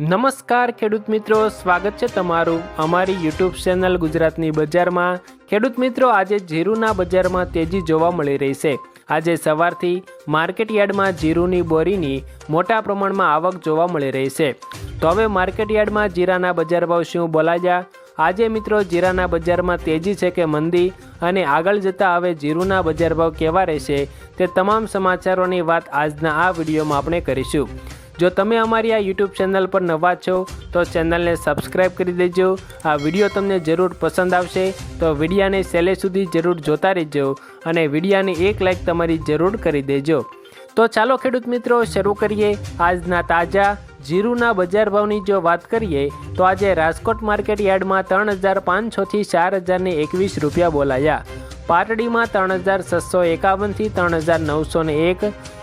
નમસ્કાર ખેડૂત મિત્રો, સ્વાગત છે તમારું અમારી યુટ્યુબ ચેનલ ગુજરાતની બજારમાં. ખેડૂત મિત્રો, આજે જીરુના બજારમાં તેજી જોવા મળી રહી છે. આજે સવારથી માર્કેટ યાર્ડમાં જીરુની બોરીની મોટા પ્રમાણમાં આવક જોવા મળી રહી છે. તો હવે માર્કેટ યાર્ડમાં જીરાના બજાર ભાવ શું બોલાયા? આજે મિત્રો, જીરાના બજારમાં તેજી છે કે મંદી? અને આગળ જતાં હવે જીરુના બજાર ભાવ કેવા રહેશે? તે તમામ સમાચારોની વાત આજના આ વિડીયોમાં આપણે કરીશું. જો તમે અમારી આ યુટ્યુબ ચેનલ પર નવા છો, તો ચેનલને સબસ્ક્રાઈબ કરી દેજો. આ વીડિયો તમને જરૂર પસંદ આવશે, તો વિડીયાને છેલ્લે સુધી જરૂર જોતા રહેજો અને વિડીયાને એક લાઈક તમારી જરૂર કરી દેજો. તો ચાલો ખેડૂત મિત્રો, શરૂ કરીએ આજના તાજા જીરુના બજાર ભાવની જો વાત કરીએ, તો આજે રાજકોટ માર્કેટ યાર્ડમાં ત્રણ હજાર પાંચસોથી ચાર હજારને એકવીસ રૂપિયા બોલાયા. પાટડીમાં ત્રણ હજાર છસો એકાવનથી ત્રણ હજાર નવસો એક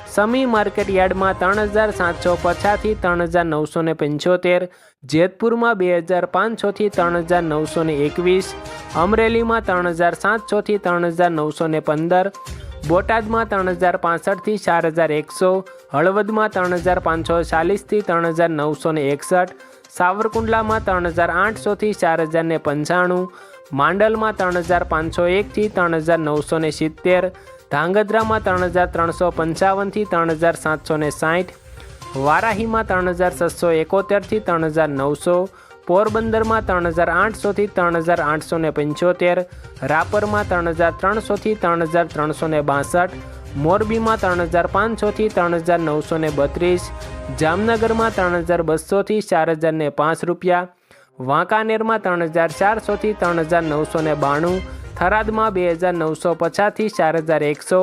સમી માર્કેટ યાર્ડમાં ત્રણ હજાર સાતસો પચાસથી ત્રણ હજાર નવસો ને પંચોતેર જેતપુરમાં બે હજાર પાંચસોથી ત્રણ હજાર નવસો એકવીસ અમરેલીમાં ત્રણ હજાર સાતસોથી ત્રણ હજાર નવસો ને પંદર બોટાદમાં ત્રણ હજાર પાસઠથી ચાર હજાર એકસો હળવદમાં ત્રણ હજાર પાંચસો ચાલીસથી ત્રણ હજાર નવસો એકસઠ સાવરકુંડલામાં ત્રણ હજાર આઠસોથી ચાર હજાર ને પંચાણું માંડલમાં ત્રણ હજાર પાંચસો એકથી ત્રણ હજાર નવસો ને સિત્તેર ધાંગધ્રામાં ત્રણ હજાર ત્રણસો પંચાવનથી ત્રણ હજાર સાતસો ને સાઠ વારાહીમાં ત્રણ હજાર છસો એકોતેરથી ત્રણ હજાર નવસો પોરબંદરમાં ત્રણ હજાર આઠસોથી ત્રણ હજાર આઠસો ને પંચોતેર રાપરમાં ત્રણ હજાર ત્રણસોથી ત્રણ હજાર ત્રણસો ને બાસઠ મોરબીમાં ત્રણ હજાર પાંચસોથી ત્રણ હજાર નવસો ને બત્રીસ જામનગરમાં ત્રણ હજાર બસોથી ચાર હજાર ને પાંચ રૂપિયા વાંકાનેરમાં ત્રણ હજાર ચારસોથી ત્રણ હજાર નવસો ને બાણું થરાદમાં બે હજાર નવસો પચાસથી ચાર હજાર એકસો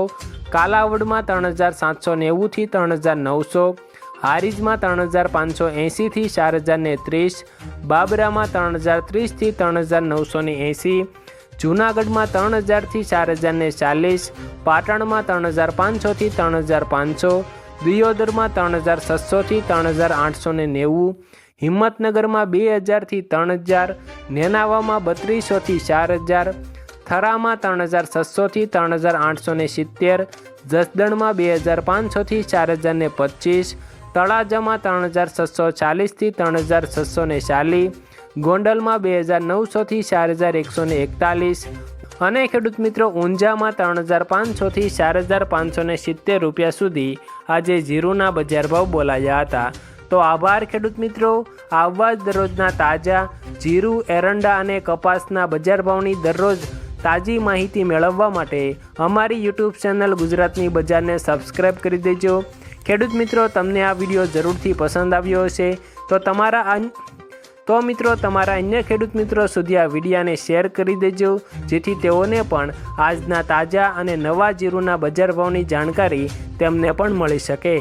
કાલાવડમાં ત્રણ હજાર સાતસો નેવુંથી ત્રણ હજાર નવસો હારીજમાં ત્રણ હજાર પાંચસો એંસીથી ચાર હજાર ને ત્રીસ બાબરામાં ત્રણ હજાર ત્રીસથી ત્રણ હજાર નવસો ને એંસી જૂનાગઢમાં ત્રણ હજારથી ચાર હજાર ને ચાલીસ પાટણમાં ત્રણ હજાર પાંચસોથી ત્રણ હજાર પાંચસો દિયોદરમાં ત્રણ હજાર છસોથી ત્રણ હજાર આઠસો ને નેવું હિંમતનગરમાં બે હજારથી ત્રણ હજાર, નેનાવામાં બત્રીસોથી ચાર હજાર, થરામાં ત્રણ હજાર છસોથી ત્રણ હજાર આઠસો ને સિત્તેર, જસદણમાં બે હજાર પાંચસોથી ચાર હજાર ને પચીસ, તળાજામાં ત્રણ હજાર છસો ચાલીસથી ત્રણ હજાર છસો ને ચાલીસ, ગોંડલમાં બે હજાર નવસોથી ચાર હજાર એકસો ને એકતાલીસ અને ખેડૂત મિત્રો ઊંઝામાં ત્રણ હજાર પાંચસોથી ચાર હજાર પાંચસો સિત્તેર રૂપિયા સુધી આજે જીરુના બજાર ભાવ બોલાયા હતા. તો આભાર, ખેડૂત મિત્રો. આવા જ દરરોજના તાજા જીરું, એરંડા અને કપાસના બજાર ભાવની દરરોજ તાજી માહિતી મેળવવા માટે અમારી યુટ્યુબ ચેનલ ગુજરાતની બજારને સબસ્ક્રાઈબ કરી દેજો. ખેડૂત મિત્રો, તમને આ વીડિયો જરૂરથી પસંદ આવ્યો હશે. તો તમારા તો મિત્રો, તમારા અન્ય ખેડૂત મિત્રો સુધી આ વિડીયાને શેર કરી દેજો, જેથી તેઓને પણ આજના તાજા અને નવા જીરુના બજાર ભાવની જાણકારી તેમને પણ મળી શકે.